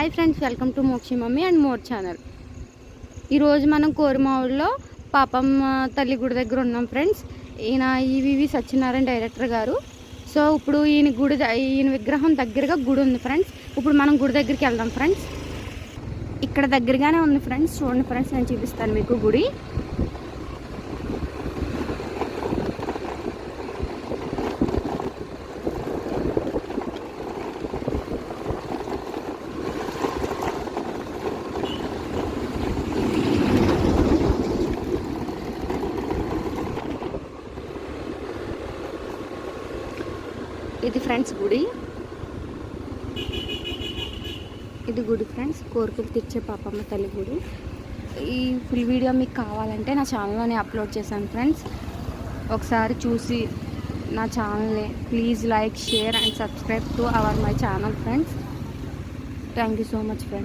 Hi friends welcome to Mokshi mummy and more channel ఈరోజు మనం కోరిమావుల్లో పాపమ్మ తల్లి గుడి దగ్గర ఉన్నాం ఫ్రెండ్స్ ఈయన ఈవివి సత్యనారాయణ డైరెక్టర్ గారు. సో ఇప్పుడు ఈయన గుడి ద- ఈయన విగ్రహం దగ్గరగా గుడి ఉంది ఫ్రెండ్స్ ఇప్పుడు మనం గుడి దగ్గరికి వెళ్దాం ఫ్రెండ్స్ ఇక్కడ దగ్గరగానే ఉంది ఫ్రెండ్స్ చూడండి ఫ్రెండ్స్ నేను చూపిస్తాను మీకు గుడి. ఇది ఫ్రెండ్స్ గుడి. ఇది గుడి ఫ్రెండ్స్ కోరికలు తీర్చే పాపమ్మ తల్లి గుడి. ఈ ఫుల్ వీడియో మీకు కావాలంటే నా ఛానల్లోనే అప్లోడ్ చేశాను ఫ్రెండ్స్. ఒకసారి చూసి నా ఛానల్ని please like share and subscribe to our my channel friends thank you so much friends